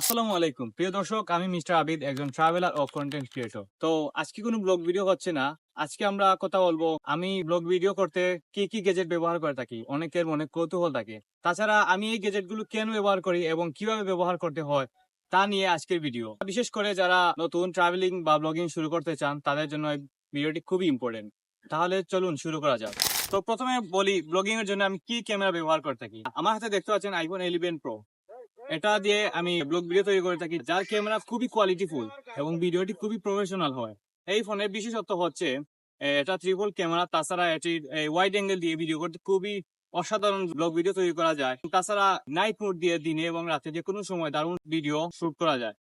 আসসালামু আলাইকুম। প্রিয় দর্শক, আমি মিস্টার আবিদ, একজন ট্রাভেলার ও কন্টেন্ট ক্রিয়েটর তো আজকে কোনো ব্লগ ভিডিও হচ্ছে না। আজকে আমরা কথা বলব, আমি ব্লগ ভিডিও করতে কি কি গেজেট ব্যবহার করে থাকি? অনেকের মনে কৌতূহল থাকে। তাছাড়া আমি এই গেজেটগুলো কেন ব্যবহার করি এবং কীভাবে ব্যবহার করতে হয়, তা নিয়ে আজকের ভিডিও বিশেষ করে যারা নতুন ট্রাভেলিং বা ব্লগিং শুরু করতে চান, তাদের জন্য এই ভিডিওটি খুবই ইম্পর্টেন্ট তাহলে চলুন শুরু করা যাক। তো প্রথমে বলি ব্লগিং এর জন্য আমি কি ক্যামেরা ব্যবহার করে থাকি? আমার হাতে দেখতে পাচ্ছেন আইফোন ইলেভেন প্রো এটা দিয়ে আমি ব্লগ ভিডিও তৈরি করে থাকি যার ক্যামেরা খুবই কোয়ালিটিফুল এবং ভিডিওটি খুবই প্রফেশনাল হয়। এই ফোনের বিশেষত্ব হচ্ছে এটা ট্রিপল ক্যামেরা তাছাড়া এটি ওয়াইড অ্যাঙ্গেল দিয়ে ভিডিও করতে খুবই অসাধারণ ব্লগ ভিডিও তৈরি করা যায় তাছাড়া নাইট মোড দিয়ে দিনে এবং রাতে যে কোনো সময় দারুণ ভিডিও শুট করা যায়।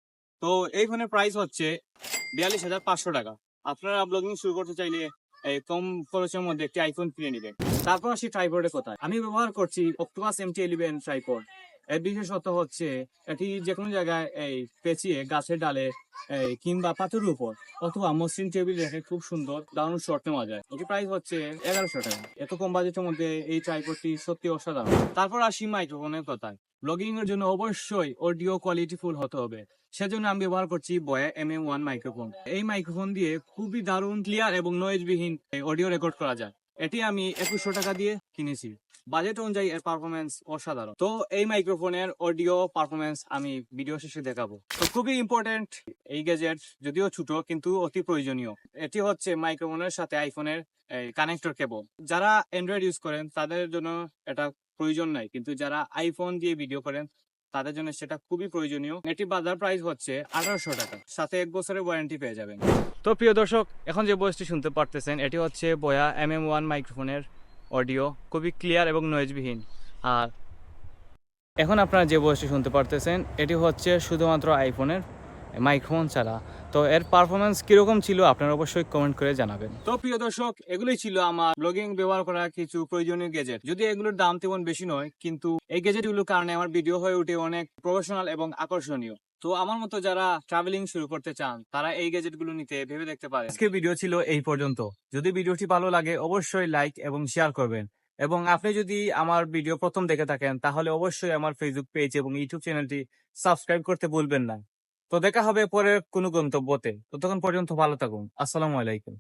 তো এই ফোনের প্রাইস হচ্ছে বিয়াল্লিশ হাজার পাঁচশো টাকা। আপনারা ব্লগিং শুরু করতে চাইলে কম খরচের মধ্যে একটি আইফোন কিনে নেবেন। তারপর আসি ট্রাইপডের কথায়। আমি ব্যবহার করছি অক্টোপাস এমটি ইলেভেন ট্রাইপড এর বিশেষত হচ্ছে এটি যে কোনো জায়গায় এই পেঁচিয়ে গাছের ডালে এই কিংবা পাথরের উপর অথবা মসৃণ টেবিল রেখে খুব সুন্দর দারুণ শট নেওয়া যায় এটি প্রাইস হচ্ছে এগারোশো টাকা। এত কম বাজেটের মধ্যে এই ট্রাইপডটি সত্যি অসাধারণ। তারপর আসি মাইক্রোফোনের কথায়। ব্লগিং এর জন্য অবশ্যই অডিও কোয়ালিটি ফুল হতে হবে। সেজন্য আমি ব্যবহার করছি Boya M M one microphone. এই মাইক্রোফোন দিয়ে খুবই দারুণ, ক্লিয়ার এবং নয়েজ বিহীন অডিও রেকর্ড করা যায়। এটি আমি একুশশো টাকা দিয়ে কিনেছি। বাজেট অনুযায়ী এর পারফরমেন্স অসাধারণ। তো এই মাইক্রোফোনের অডিও পারফরমেন্স আমি ভিডিও শেষে দেখাবো। তো খুবই ইম্পর্টেন্ট এই গ্যাজেট যদিও ছোট কিন্তু অতি প্রয়োজনীয়। এটি হচ্ছে মাইক্রোফোনের সাথে আইফোনের কানেক্টর কেবল যারা অ্যান্ড্রয়েড ইউজ করেন, তাদের জন্য এটা প্রয়োজন নাই। কিন্তু যারা আইফোন দিয়ে ভিডিও করেন তাদের জন্য সেটা খুবই প্রয়োজনীয়। এটি বাজার প্রাইস হচ্ছে আঠারোশো টাকা। সাথে এক বছরের ওয়ারেন্টি পেয়ে যাবেন। তো প্রিয় দর্শক, এখন যে বয়সটি শুনতে পারতেছেন, এটি হচ্ছে বয়া এম এম ওয়ান মাইক্রোফোনের অডিও খুবই ক্লিয়ার এবং নয়েজবিহীন আর এখন আপনারা যে বয়সটি শুনতে পারতেছেন, এটি হচ্ছে শুধুমাত্র আইফোনের মাইক্রোফোন ছাড়া। তো এর পারফরমেন্স কীরকম ছিল, আপনারা অবশ্যই কমেন্ট করে জানাবেন। তো প্রিয় দর্শক, এগুলোই ছিল আমার ব্লগিং ব্যবহার করা কিছু প্রয়োজনীয় গেজেট যদি এগুলোর দাম তেমন বেশি নয়, কিন্তু এই গেজেটগুলোর কারণে আমার ভিডিও হয়ে ওঠে অনেক প্রফেশনাল এবং আকর্ষণীয়। তো আমার মতো যারা ট্রাভেলিং শুরু করতে চান, তারা এই গ্যাজেটগুলো নিতে ভেবে দেখতে পারেন। আজকের ভিডিও ছিল এই পর্যন্ত। যদি ভিডিওটি ভালো লাগে, অবশ্যই লাইক এবং শেয়ার করবেন। এবং আপনি যদি আমার ভিডিও প্রথম দেখে থাকেন, তাহলে অবশ্যই আমার ফেসবুক পেজ এবং ইউটিউব চ্যানেলটি সাবস্ক্রাইব করতে ভুলবেন না। তো দেখা হবে পরের কোনো গন্তব্যতে। ততক্ষণ পর্যন্ত ভালো থাকুন। আসসালামু আলাইকুম।